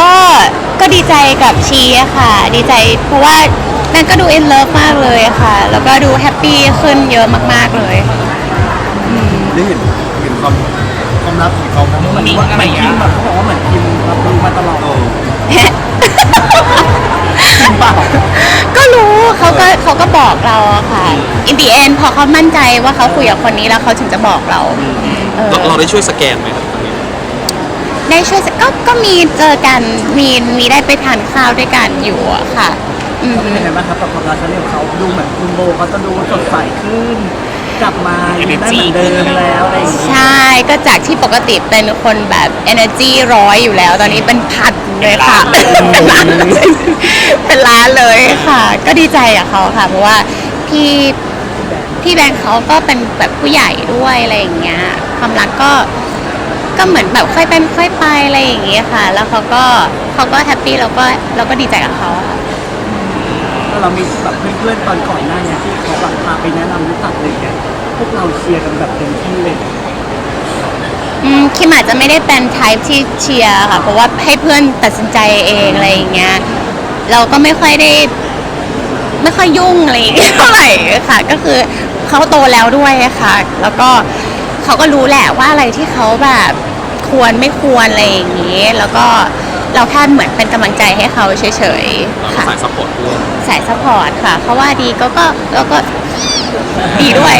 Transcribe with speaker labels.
Speaker 1: ก็ก็ดีใจกับชีอะค่ะ ดีใจเพราะว่านั่นก็ดูอินเลิฟมากเลยค่ะ แล้วก็ดูแฮปปี้ขึ้นเยอะมากๆเลย
Speaker 2: ได้เห็นเห็นความความรักของเขาไหมว่ามัน
Speaker 3: มี
Speaker 2: ว่า
Speaker 3: อะไรอย่างเงี้ย
Speaker 4: แบบเขาบอกว่าเหมือนคิมรับรู้มาตลอด
Speaker 2: เออจริงเปล่า
Speaker 1: ก็รู้เขาก็เขาก็บอกเราอะค่ะอินดีเอ็นพอเขามั่นใจว่าเขาคุยกับคนนี้แล้วเขาถึงจะบอกเราเออ
Speaker 3: เราเราได้ช่วยสแกนไหมครับตรงนี้
Speaker 1: ได้ช่วยสก็ก็มีเจอกันมีมีได้ไปทานข้าวด้วยกันอยู่อะค่ะอืม
Speaker 4: เขาเป็นยังไงบ้างครับกับความรักครั้งนี้ของเขาดูเหมือนคุณโบเขาจะดูสดใสขึ้น กลับมาอยู่ได้เหมือนเดิมแล้วอะไรอย่างเงี้ย
Speaker 1: ใช่ ก็จากที่ปกติเป็นคนแบบ energy ร้อยอยู่แล้ว ตอนนี้เป็นพันเลยค่ะ เป็นล้านเลยเป็นล้านเลยค่ะ ก็ดีใจกับเขาค่ะ เพราะว่าพี่พี่แบงค์เขาก็เป็นแบบผู้ใหญ่ด้วยอะไรอย่างเงี้ย ความรักก็ ก็เหมือนแบบค่อยเป็นค่อยไปอะไรอย่างเงี้ยค่ะ แล้วเขาก็เขาก็แฮปปี้เราก็เราก็ดีใจกับเขาค่ะ
Speaker 4: แล้วเรามีแบบเพื่อนๆตอนก่อนหน้าเนี้ที่เขาแบบพาไปแนะนำรู้จักเลยเนี่ยพวกเราเชียร์กันแบบเต็มที่เลย
Speaker 1: อืมคิมอาจจะไม่ได้เป็น type ที่เชียร์ค่ะ เพราะว่าให้เพื่อนตัดสินใจเองอะไรอย่างเงี้ย เราก็ไม่ค่อยได้ ไม่ค่อยยุ่งอะไรอย่างเงี้ยเท่าไหร่ค่ะ ก็คือเขาโตแล้วด้วยค่ะ แล้วก็ เขาก็รู้แหละว่าอะไรที่เขาแบบควรไม่ควรอะไรอย่างงี้ แล้วก็เราแค่เหมือนเป็นกำลังใจให้เขาเฉย
Speaker 3: เรา
Speaker 1: ๆ
Speaker 3: ก็
Speaker 1: ค่ะ
Speaker 3: สายซัพพอร์ตด้วย
Speaker 1: สายซัพพอร์ตค่ะเขาว่าดีก็ก็ก็ก็ดีด้วย